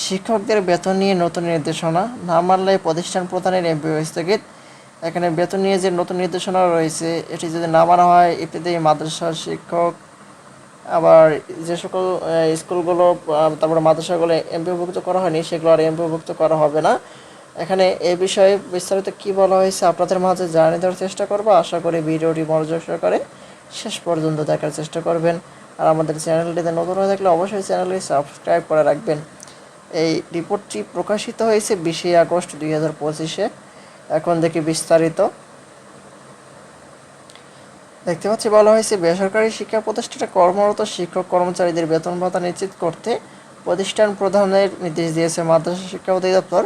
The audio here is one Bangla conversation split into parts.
শিক্ষকদের বেতন নিয়ে নতুন নির্দেশনা। না মানলে প্রতিষ্ঠান প্রধানের এমপিও স্থগিত। এখানে বেতন নিয়ে যে নতুন নির্দেশনা রয়েছে, এটি যদি না মানা হয়, এটিতে মাদ্রাসার শিক্ষক, আবার যে সকল স্কুলগুলো তারপরে মাদ্রাসাগুলো এমপিওভুক্ত করা হয়নি, সেগুলো আর এমপিওভুক্ত করা হবে না। এখানে এ বিষয়ে বিস্তারিত কি বলা হয়েছে আপনাদের মাঝে জানিয়ে দেওয়ার চেষ্টা করব। আশা করি ভিডিওটি মনোযোগ সহকারে শেষ পর্যন্ত দেখার চেষ্টা করবেন। আর আমাদের চ্যানেলটিতে নতুন হয়ে থাকলে অবশ্যই চ্যানেলটি সাবস্ক্রাইব করে রাখবেন। এই রিপোর্টটি প্রকাশিত হয়েছে বিশে আগস্ট দুই হাজার পঁচিশে। এখন দেখি বিস্তারিত। দেখতে পাচ্ছি, বলা হয়েছে, বেসরকারি শিক্ষা প্রতিষ্ঠানে কর্মরত শিক্ষক কর্মচারীদের বেতন ভাতা নিশ্চিত করতে প্রতিষ্ঠান প্রধানের নির্দেশ দিয়েছে মাদ্রাসা শিক্ষা অধিদপ্তর।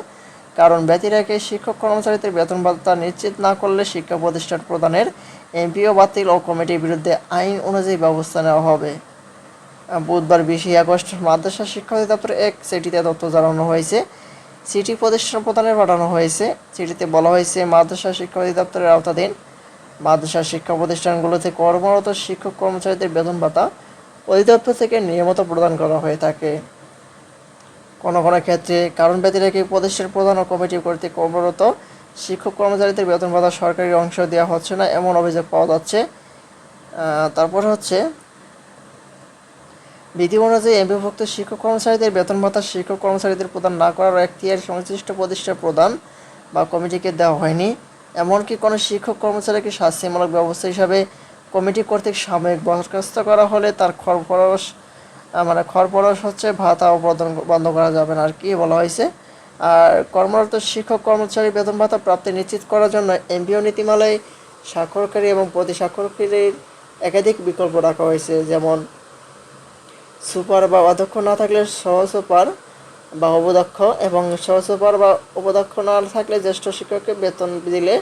কারণ ব্যতিরেকে শিক্ষক কর্মচারীদের বেতন ভাতা নিশ্চিত না করলে শিক্ষা প্রতিষ্ঠান প্রধানের এমপিও বাতিল ও কমিটির বিরুদ্ধে আইন অনুযায়ী ব্যবস্থা নেওয়া হবে। বুধবার বিশে আগস্ট মাদ্রাসা শিক্ষা অধিদপ্তর এক চিঠিতে তথ্য জানানো হয়েছে। সিটি প্রতিষ্ঠান প্রধানের পাঠানো হয়েছে। চিঠিতে বলা হয়েছে, মাদ্রাসা শিক্ষা অধিদপ্তরের আওতাধীন। মাদ্রাসা শিক্ষা প্রতিষ্ঠানগুলোতে কর্মরত শিক্ষক কর্মচারীদের বেতন ভাতা অধিদপ্তর থেকে নিয়মিত প্রদান করা হয়ে থাকে। কোনো কোনো ক্ষেত্রে কারণ ব্যতিরেকে প্রদেশের প্রধান ও কমিটি কর্তৃক কর্মরত শিক্ষক কর্মচারীদের বেতন ভাতা সরকারি অংশ দেওয়া হচ্ছে না, এমন অভিযোগ পাওয়া যাচ্ছে। তারপর হচ্ছে বিধি অনুযায়ী এমপিভুক্ত শিক্ষক কর্মচারীদের বেতন ভাতা শিক্ষক কর্মচারীদের প্রদান না করার এখতিয়ার সংশ্লিষ্ট প্রতিষ্ঠান প্রদান বা কমিটিকে দেওয়া হয়নি। এমনকি কোনো শিক্ষক কর্মচারীকে শাস্তিমূলক ব্যবস্থা হিসাবে কমিটি কর্তৃক সাময়িক বরখাস্ত করা হলে তার খরপরশ মানে খরপরশ হচ্ছে ভাতা প্রদান বন্ধ করা যাবে না আর কি বলা হয়েছে। আর কর্মরত শিক্ষক কর্মচারী বেতন ভাতা প্রাপ্তি নিশ্চিত করার জন্য এমপিও নীতিমালায় স্বাক্ষরকারী এবং প্রতি স্বাক্ষরকারীর একাধিক বিকল্প রাখা হয়েছে, যেমন সুপার বা অধ্যক্ষ না থাকলে সহ সুপার বা উপদক্ষ এবং সহ সুপার বা উপদক্ষ না থাকলে জ্যেষ্ঠ শিক্ষককে বেতন দিলে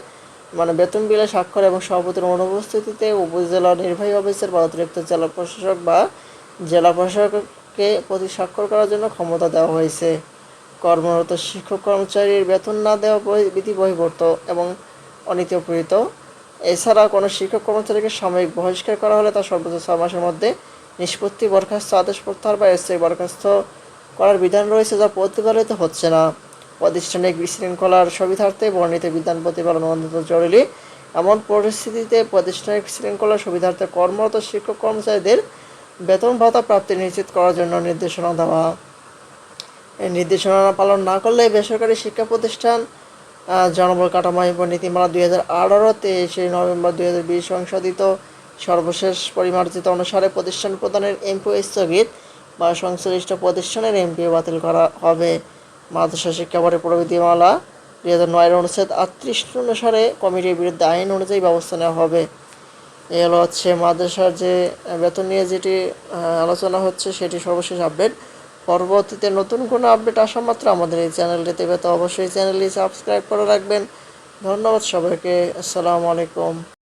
মানে বেতন বিলে স্বাক্ষর এবং সভাপতির অনুপস্থিতিতে উপজেলা নির্বাহী অফিসার বা অতিরিক্ত জেলা প্রশাসক বা জেলা প্রশাসককে প্রতি স্বাক্ষর করার জন্য ক্ষমতা দেওয়া হয়েছে। কর্মরত শিক্ষক কর্মচারীর বেতন না দেওয়া বিধি বহির্ভূত এবং অনীতিপ্রীত। এছাড়া কোনো শিক্ষক কর্মচারীকে সাময়িক বহিষ্কার করা হলে তা সর্বোচ্চ ছয় মাসের মধ্যে নিষ্পত্তি বরখাস্ত, আদেশ প্রত্যাহার বা স্থায়ী বরখাস্ত করার বিধান রয়েছে যা প্রতিপালিত হচ্ছে না। প্রাতিষ্ঠানিক বিশৃঙ্খলার সুবিধার্থে বর্ণিত বিধান প্রতিপালন অত্যন্ত জরুরি। এমন পরিস্থিতিতে প্রাতিষ্ঠানিক শৃঙ্খলার সুবিধার্থে কর্মরত শিক্ষক কর্মচারীদের বেতন ভাতা প্রাপ্তি নিশ্চিত করার জন্য নির্দেশনা দেওয়া। এই নির্দেশনা পালন না করলে বেসরকারি শিক্ষা প্রতিষ্ঠান জনবল কাঠামো এবং নীতিমালা দুই হাজার আঠারো তেইশে নভেম্বর দুই হাজার বিশ সংশোধিত সর্বশেষ পরিমার্জিত অনুসারে প্রতিষ্ঠান প্রদানের এমপিও স্থগিত বা সংশ্লিষ্ট প্রতিষ্ঠানের এমপিও বাতিল করা হবে। মাদ্রাসা শিক্ষা বোর্ডের প্রবিধিমালা দুই হাজার নয়ের অনুচ্ছেদ আটত্রিশ অনুসারে কমিটির বিরুদ্ধে আইন অনুযায়ী ব্যবস্থা নেওয়া হবে। এই হলো হচ্ছে মাদ্রাসার যে বেতন নিয়ে যেটি আলোচনা হচ্ছে সেটি সর্বশেষ আপডেট। পরবর্তীতে নতুন কোনো আপডেট আসা মাত্র আমাদের এই চ্যানেলটিতে তো অবশ্যই চ্যানেলটি সাবস্ক্রাইব করে রাখবেন। ধন্যবাদ সবাইকে, আসসালামু আলাইকুম।